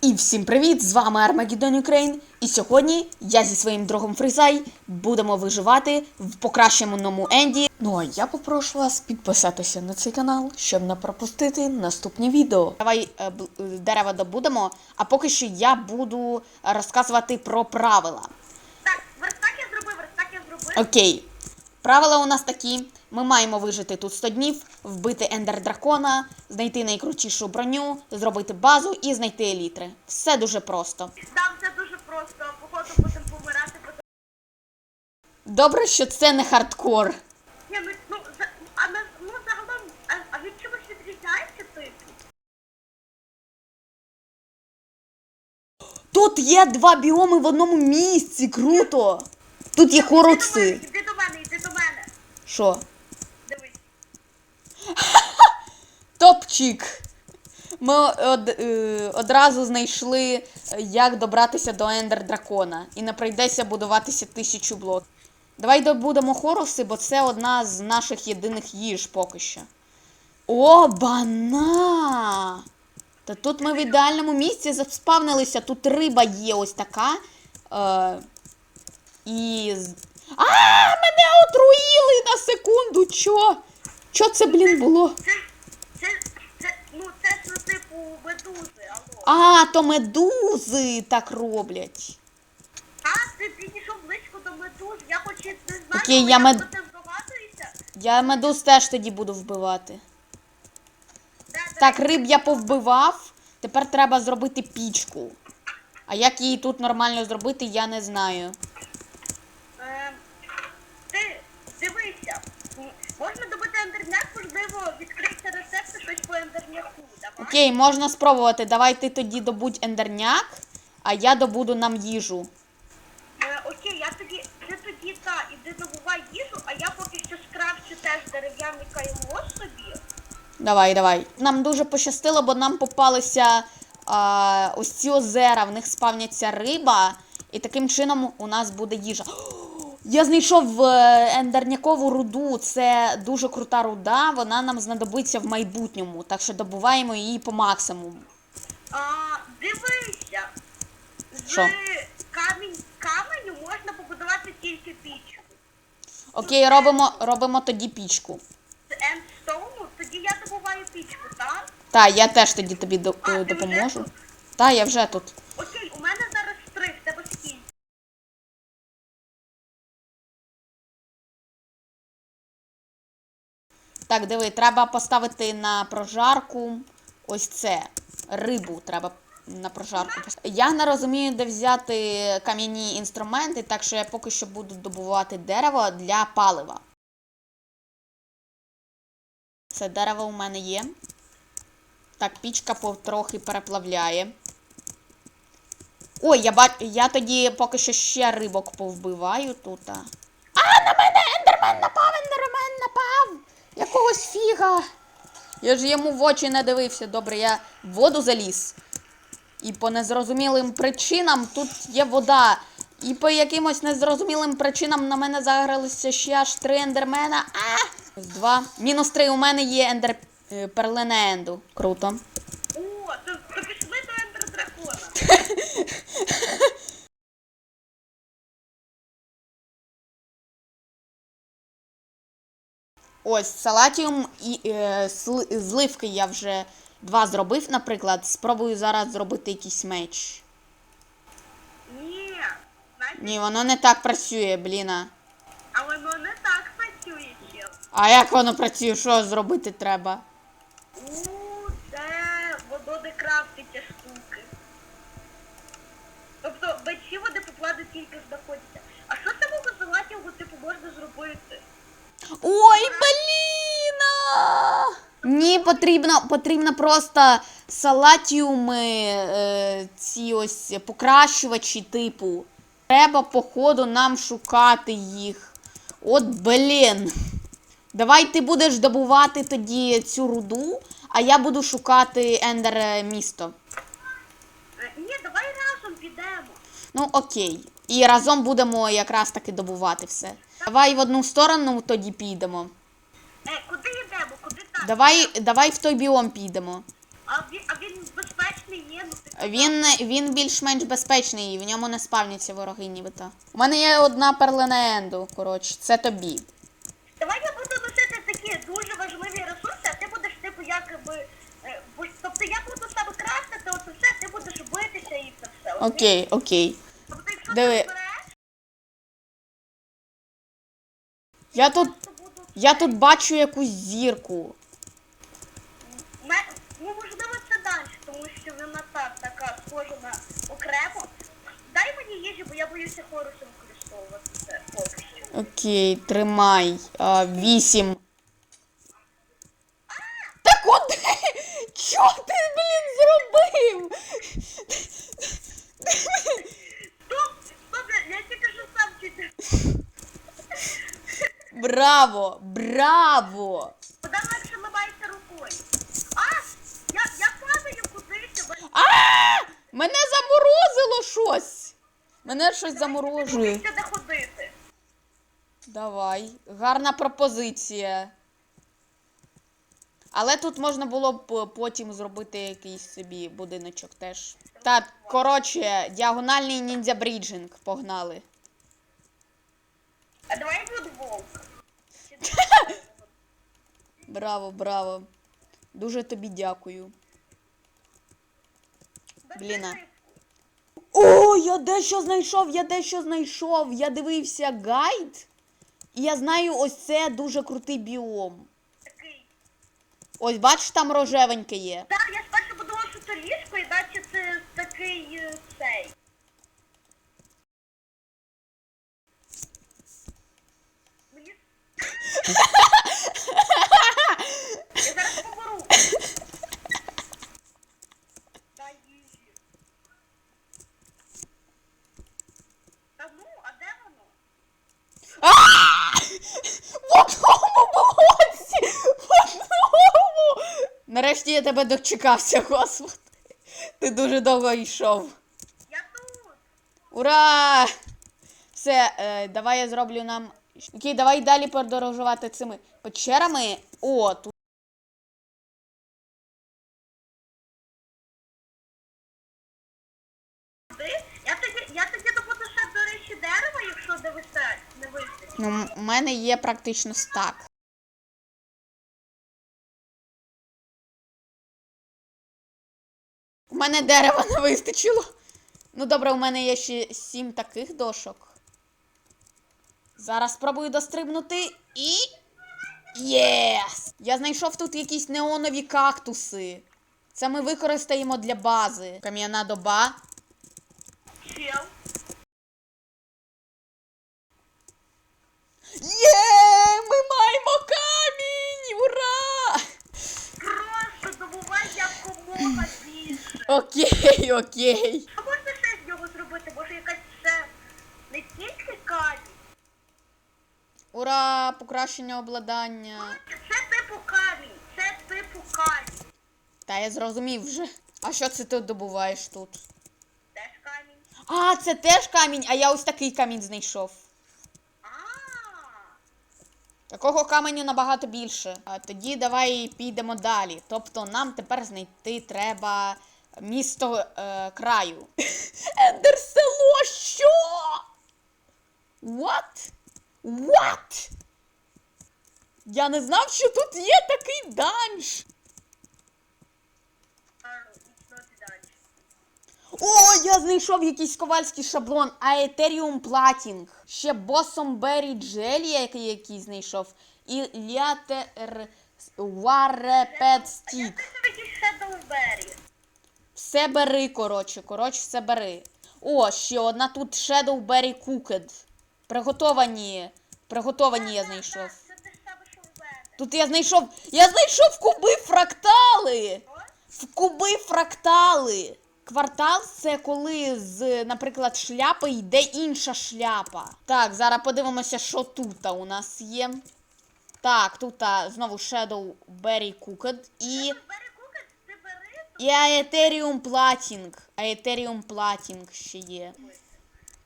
І всім привіт! З вами Armageddon Ukraine. І сьогодні я зі своїм другом Фрізай будемо виживати в покращеному Енді. Ну а я попрошу вас підписатися на цей канал, щоб не пропустити наступні відео. Давай е, е, дерева добудемо, а поки що я буду розказувати про правила. Так, верстак я зробив, верстак я зробив. Окей. Правила у нас такі: ми маємо вижити тут 100 днів, вбити ендер дракона, знайти найкрутішу броню, зробити базу і знайти елітри. Все дуже просто. Там все дуже просто, походу будемо помирати, бо... Добре, що це не хардкор. Ні, ну, ну, за, а на, ну загалом, а, а від чогось відрізняється типу? Тут є два біоми в одному місці. Круто! Тут є хоруци. іди до мене, іди до мене. Що? Топчик! Ми од, е, одразу знайшли, е, як добратися до ендер дракона. І не прийдеться будуватися тисячу блоків. Давай добудемо хоруси, бо це одна з наших єдиних їж поки що. О, бана! Та тут ми в ідеальному місці заспавнилися. Тут риба є ось така. Е, і. А, мене отруїли на секунду! Чо? Чо це, блін, було? Це, це, це, ну це ж ну, типу медузи, алло. А, то медузи так роблять. А, ти підійшов близько до медуз, я хоч і не знаю, Окей, я мед- здогадуюся. Я медуз теж тоді буду вбивати. Да, да, Так, риб я повбивав. Тепер треба зробити пічку. А як її тут нормально зробити, я не знаю. Ем, ти дивися, м, можна добити ендерняк, можливо, відкриться рецепт щось по ендерняку. Давай. Окей, можна спробувати. Давай ти тоді добудь ендерняк, а я добуду нам їжу. Е, окей, я тоді, ти тоді та, іди добувай їжу, а я поки що скрафчу теж дерев'яний кайло собі. Давай, давай. Нам дуже пощастило, бо нам попалися а, ось ці озера, в них спавняться риба, і таким чином у нас буде їжа. Я знайшов е, ендернякову руду. Це дуже крута руда, вона нам знадобиться в майбутньому, так що добуваємо її по максимуму. А, дивися, з Що? камінь каменю можна побудувати тільки пічку. Окей, робимо, робимо тоді пічку. З ендстоуну, тоді я добуваю пічку, так? Та, я теж тоді тобі до- А, ти вже допоможу. тут? Та, я вже тут. Так, диви, треба поставити на прожарку ось це. Рибу треба на прожарку. Я не розумію, де взяти кам'яні інструменти, так що я поки що буду добувати дерево для палива. Це дерево у мене є. Так, пічка потрохи переплавляє. Ой, я бач... я тоді поки що ще рибок повбиваю тут. А на мене ендермен напав, ендермен напав! Якогось фіга. Я ж йому в очі не дивився. Добре, я в воду заліз. І по незрозумілим причинам тут є вода. І по якимось незрозумілим причинам на мене загралися ще аж три ендермена. А! Два. Мінус три у мене є ендер е, перлина енду. Круто. О, то, то пішли до ендер дракона. Ось салатіум і е, сли- зливки я вже два зробив, наприклад. Спробую зараз зробити якийсь меч. Ні, Ні, воно не так працює, бліна. а воно не так працює, чел. А як воно працює? Що зробити треба? У, це воно не крафтиться штуки. Тобто бичі води поклади тільки знаходяться. А що самого залатівого типу можна зробити? Ой, бліна! Ні, потрібно, потрібно просто салатіуми, е, ці ось покращувачі типу. Треба, походу, нам шукати їх. От, блін. Давай ти будеш добувати тоді цю руду, а я буду шукати ендер е, місто. Е, Ні, давай разом підемо. Ну, окей. І разом будемо якраз таки добувати все. Давай в одну сторону тоді підемо. Е, куди йдемо? Куди так? Давай, давай в той біом підемо. А він, а він безпечний є, ну ти Він, він більш-менш безпечний, і в ньому не спавняться вороги нібито. У мене є одна перлина енду, коротше, це тобі. Давай я буду носити такі дуже важливі ресурси, а ти будеш типу якби. е, бо- Тобто я буду саме крафтити, оце все, ти будеш битися і це все. Окей, окей. Тобто, якщо Диви. збереш, Я тут, я тут бачу якусь зірку. Ме- Ну, можливо, це далі, тому що вона так така схожа на окремо. Дай мені їжі, бо я боюся хорусом використовувати це поки що. Окей, тримай. А, вісім. Та куди? Що ти, блін, зробив? Стоп! Стоп, я- я тільки що сам чуть. Браво! Куди легше ламається рукою. А! Я, я падаю кудись. бо- А! Мене заморозило щось. Мене щось заморожує. Сюди ходити. Давай. Гарна пропозиція. Але тут можна було б потім зробити якийсь собі будиночок теж. Так, коротше, діагональний ніндзя бріджинг. Погнали. А давай буду вовк. Браво, браво. Дуже тобі дякую. Бліна. О, я дещо знайшов, я дещо знайшов. Я дивився гайд. І я знаю, ось це дуже крутий біом. Такий. Ось бачиш, там рожевеньке є. Так, я спершу подумав, що це ліжко, і наче це такий е, цей. Я зараз побору. Дай. Та ну, а де воно? В одному блоці! В одному! Нарешті я тебе дочекався, господи. Ти дуже довго йшов. Я тут. Ура! Все, е, давай я зроблю нам. Окей, давай далі подорожувати цими печерами. О, тут. Я тоді, я тоді добуду ще, до речі, дерева, якщо не вистачить, не вистачить. Ну, у мене є практично стак. У мене дерева не вистачило. Ну добре, у мене є ще сім таких дошок. Зараз спробую дострибнути і. Єс! Я знайшов тут якісь неонові кактуси. Це ми використаємо для бази. Кам'яна доба. Чел. Є! Ми маємо камінь! Ура! Просто добувай якомога більше. Окей, окей. А можна ще з нього зробити? Може якась ще не тільки камінь? Ура! Покращення обладнання. Це типу камінь, це типу камінь. Та я зрозумів вже. А що це ти добуваєш тут? Теж камінь. А, це теж камінь, а я ось такий камінь знайшов. Такого каменю набагато більше. А тоді давай підемо далі. Тобто нам тепер знайти треба місто е, краю. Ендерсело, що? What? What? Я не знав, що тут є такий данж. О, я знайшов якийсь ковальський шаблон, Аетеріум Платінг. Ще Босом Беррі Джелі, який, який знайшов. І Лятер Варепет Стік. Все бери, коротше, коротше, все бери. О, ще одна тут Shadowberry Cooked. Приготовані. Приготовані я знайшов. Це те саме, що. Тут я знайшов. Я знайшов куби фрактали! В куби фрактали. Квартал це коли з, наприклад, шляпи йде інша шляпа. Так, зараз подивимося, що тут у нас є. Так, тут а, знову Shadow Berry Cooked і. І Aetherium Plating. Aetherium Plating ще є.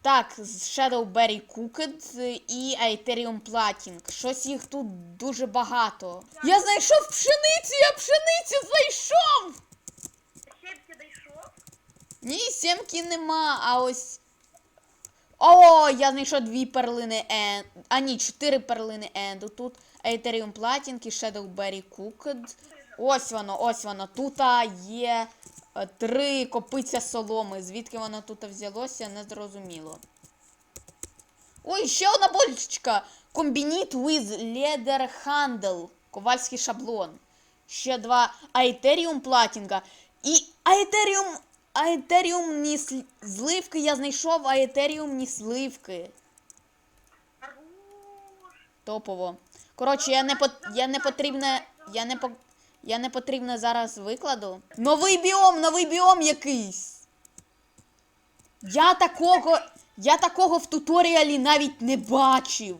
Так, Shadow Berry Cooked і Aetherium Plating. Щось їх тут дуже багато. Я знайшов пшеницю, я пшеницю знайшов! б знайшов. Ні, сімки нема, а ось. О, я знайшов дві перлини Енд. А ні, чотири перлини Енду. Тут Ethereum Platinum і Shadowberry Cooked. Ось воно, ось воно. Тут є три копиця соломи. Звідки воно тут взялося, не зрозуміло. Ой, ще одна бочечка. Combinate with Leather Handle. Ковальський шаблон. Ще два Аетеріум платінга. І Аетеріум. Аетеріумні зливки я знайшов аетеріумні сливки. Топово. Коротше, я не, пот... я не потрібне. Я не по... Я не потрібно зараз викладу. Новий біом, новий біом якийсь. Я такого. Я такого в туторіалі навіть не бачив.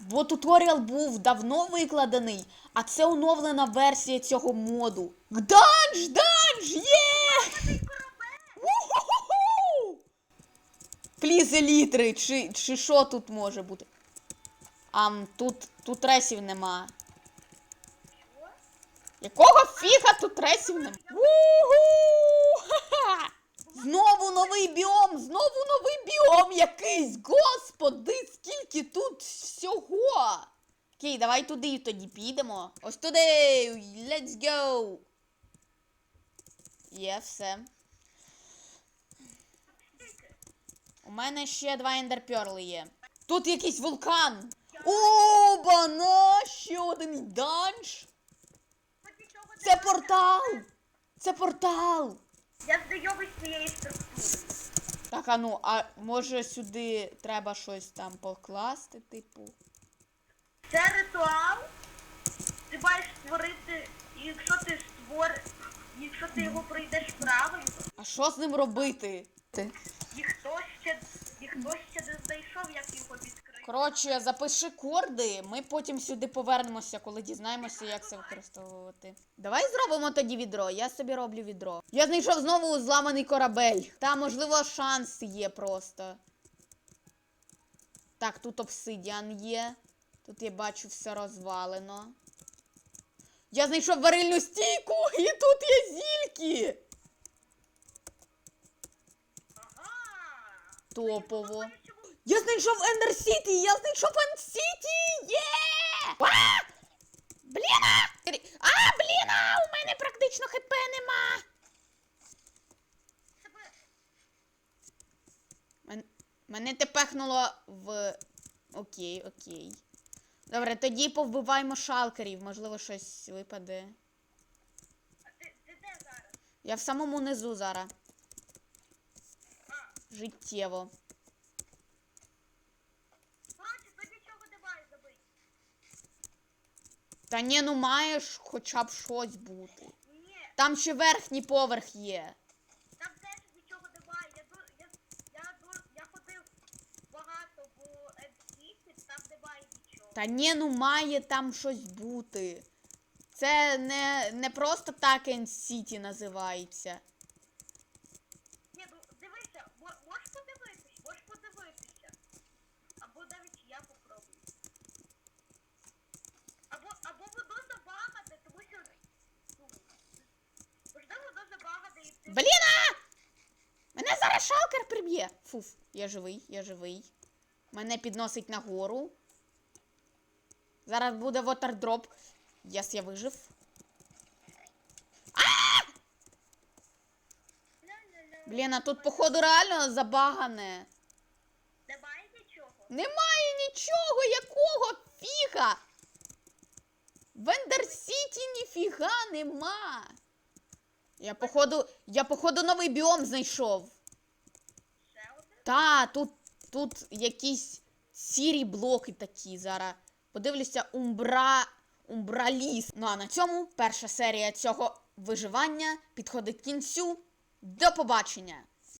Бо туторіал був давно викладений, а це оновлена версія цього моду. Данж! Данж! Є! Пліз елітри, чи, чи що тут може бути? Ам, тут, тут ресів нема. Якого фіга тут ресів нема? Знову новий біом, знову новий біом якийсь. Господи, скільки тут всього. Окей, давай туди тоді підемо. Ось туди. Let's go. Є все. У мене ще два ендерперли є. Тут якийсь вулкан. Оба-на! Ще один данж. Це портал. Це портал. Я знайомий з цією структурою. Так, а ну, а може сюди треба щось там покласти, типу. Це ритуал. Ти маєш створити, якщо ти створ... Якщо ти його пройдеш правильно, А що з ним робити? і хто ще, і хто ще не знайшов, як його відкрити. Коротше, запиши корди, ми потім сюди повернемося, коли дізнаємося, як це використовувати. Давай зробимо тоді відро. Я собі роблю відро. Я знайшов знову зламаний корабель. Та, можливо, шанс є просто. Так, тут обсидіан є. Тут я бачу все розвалено. Я знайшов варильну стійку, і тут є зільки. Ага. Топово. Я знайшов Ендер Сіті! Я знайшов Ендер Сіті! Є! А! Бліна! А, бліна! У мене практично хп нема! Мен... Мене тепехнуло в. Окей, окей. Добре, тоді повбиваємо шалкерів, можливо, щось випаде. А ти, ти де зараз? Я в самому низу зараз. Життєво. коротше, тут нічого немає забити. Та ні, ну маєш хоча б щось бути. Ні, Там ще верхній поверх є. там теж нічого немає. Я дур, я, я дур, я ходив багато по М-Сіті, там немає нічого. Та ні, ну має там щось бути. Це не, не просто так N-City називається. Ні, ну дивися, мо- можеш подивитись, можеш подивитися. Або навіть я попробую. Або, або воно забагане, тому що. Ну, можливо, воно забагане і ти. Бліна! Мене шалкер приб'є. Фуф, я живий, я живий. Мене підносить нагору. Зараз буде вотердроп. Єс, я вижив. Блін, а тут, походу, реально забагане. Немає нічого. Немає нічого, якого фіга. В Ендер Сіті ніфіга нема. Я походу, я походу новий біом знайшов. Та, тут, тут якісь сірі блоки такі зараз. Подивлюся, умбра. Умбраліс. Ну а на цьому перша серія цього виживання підходить кінцю. До побачення!